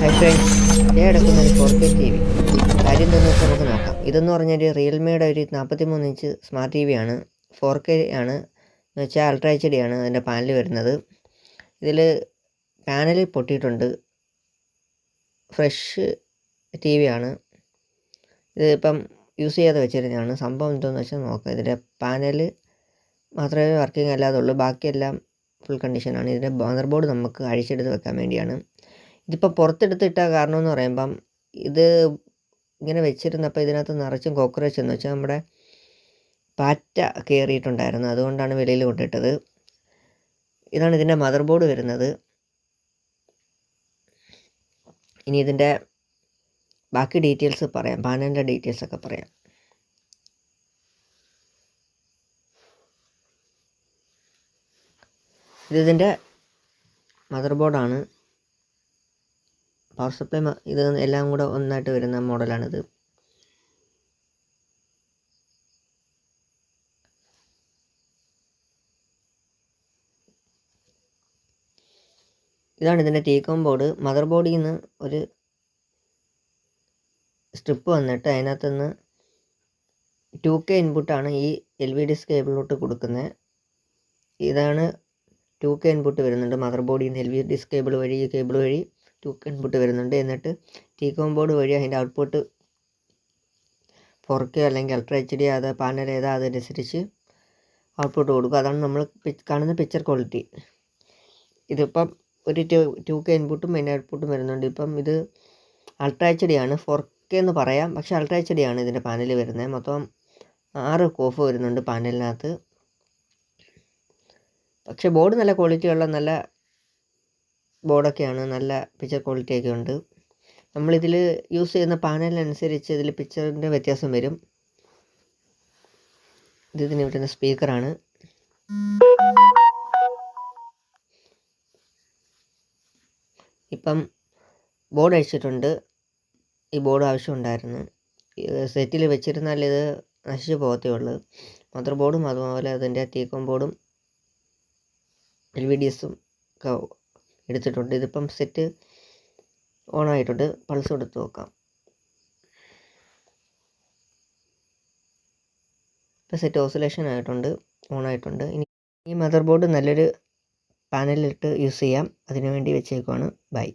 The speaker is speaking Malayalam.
ഫ്രണ്ട്സ് ഞാൻ എടുക്കുന്ന ഒരു ഫോർ കെ ടി വി കാര്യം എന്താണെന്ന് വെച്ചാൽ നമുക്ക് നോക്കാം. ഇതെന്ന് പറഞ്ഞാൽ റിയൽമിയുടെ ഒരു നാൽപ്പത്തി മൂന്ന് ഇഞ്ച് സ്മാർട്ട് ടി വി ആണ്. ഫോർ കെ ആണ്. എന്ന് വെച്ചാൽ അൾട്രാ എച്ച് ഡി ആണ് അതിന്റെ പാനൽ വരുന്നത്. ഇതിൽ പാനൽ പൊട്ടിയിട്ടുണ്ട്. ഫ്രഷ് ടി ഇത് ഇപ്പം യൂസ് ചെയ്യാതെ വെച്ചിരുന്നതാണ്. സംഭവം എന്താണെന്ന് വെച്ചാൽ നോക്കാം. ഇതിന്റെ പാനൽ മാത്രമേ വർക്കിംഗ് അല്ലാതുള്ളൂ. ബാക്കിയെല്ലാം ഫുൾ കണ്ടീഷനാണ് ഇതിന്റെ മദർ ബോർഡ് നമുക്ക് അഴിച്ചെടുത്ത് വെക്കാൻ വേണ്ടിയാണ്. ഇതിപ്പോൾ പുറത്തെടുത്തിട്ട കാരണം എന്ന് പറയുമ്പം ഇത് ഇങ്ങനെ വെച്ചിരുന്നപ്പോൾ ഇതിനകത്ത് നിറച്ചും കോക്രോച്ച് എന്ന് വെച്ചാൽ നമ്മുടെ പാറ്റ കയറിയിട്ടുണ്ടായിരുന്നു അതുകൊണ്ടാണ് വെളിയിൽ കൊണ്ടിട്ടത്. ഇതാണ് ഇതിന്റെ മദർ ബോർഡ് വരുന്നത്. ഇനി ഇതിന്റെ ബാക്കി ഡീറ്റെയിൽസ് പറയാം. പാനലിന്റെ ഡീറ്റെയിൽസ് ഒക്കെ പറയാം. ഇത് ഇതിന്റെ മദർ ബോർഡാണ് പവർ സപ്ലൈ ഇത് എല്ലാം കൂടെ ഒന്നായിട്ട് വരുന്ന മോഡലാണിത്. ഇതാണ് ഇതിന്റെ ടീകോം ബോർഡ് മദർ ബോർഡിൽ നിന്ന് ഒരു സ്ട്രിപ്പ് വന്നിട്ട് അതിനകത്ത് നിന്ന് ടു കെ ഇൻപുട്ടാണ് ഈ എൽ വി ഡി കേബിളിലോട്ട് കൊടുക്കുന്നത്. ഇതാണ് ടു കെ ഇൻപുട്ട് വരുന്നുണ്ട്. മദർ ബോർഡിൽ നിന്ന് എൽ വി ഡി കേബിൾ വഴി ഈ കേബിൾ വഴി. ടു ഇൻപുട്ട് വരുന്നുണ്ട്. എന്നിട്ട് ടീകോം ബോർഡ് വഴി അതിന്റെ ഔട്ട്പുട്ട് ഫോർ അല്ലെങ്കിൽ അൾട്രാ എച്ച് ഡി അത് പാനൽ ഏതാ അതനുസരിച്ച് ഔട്ട്പുട്ട് കൊടുക്കും. അതാണ് നമ്മൾ കാണുന്ന പിക്ചർ ക്വാളിറ്റി ഇതിപ്പം ഒരു ടു ടു കെ ഇൻപുട്ടും അതിന്റെ ഔട്ട്പുട്ടും വരുന്നുണ്ട്. ഇപ്പം ഇത് അൾട്രാ എച്ച് ഡി ആണ്. ഫോർ കെ എന്ന് പറയാം. പക്ഷേ അൾട്രാ എച്ച് ഡി ആണ് ഇതിന്റെ പാനൽ വരുന്നത്. മൊത്തം ആറ് കോഫ് വരുന്നുണ്ട് പാനലിനകത്ത് പക്ഷേ ബോർഡ് നല്ല ക്വാളിറ്റിയുള്ള നല്ല ബോർഡൊക്കെയാണ്. നല്ല പിക്ചർ ക്വാളിറ്റി ഒക്കെ ഉണ്ട്. നമ്മളിതിൽ യൂസ് ചെയ്യുന്ന പാനലിനനുസരിച്ച് ഇതിൽ പിക്ചറിന്റെ വ്യത്യാസം വരും. ഇത് ഇതിന് വിട്ടുന്ന സ്പീക്കറാണ് ഇപ്പം ബോർഡ് അഴിച്ചിട്ടുണ്ട്. ഈ ബോർഡ് ആവശ്യമുണ്ടായിരുന്നു. സെറ്റിൽ വെച്ചിരുന്നാൽ ഇത് നശിച്ചു പോകത്തേ ഉള്ളൂ. മദർ ബോർഡും അതുപോലെ അതിന്റെ തീക്കം ബോർഡും എൽ വി ഡി എസും എടുത്തിട്ടുണ്ട്. ഇതിപ്പം സെറ്റ് ഓൺ ആയിട്ടുണ്ട് പൾസ് കൊടുത്ത് നോക്കാം. ഇപ്പം സെറ്റ് ഓസിലേഷൻ ആയിട്ടുണ്ട്. ഓൺ ആയിട്ടുണ്ട് ഇനി ഈ മദർ ബോർഡ് നല്ലൊരു പാനലിലിട്ട് യൂസ് ചെയ്യാം. അതിനുവേണ്ടി വെച്ചേക്കുവാണ്. ബൈ.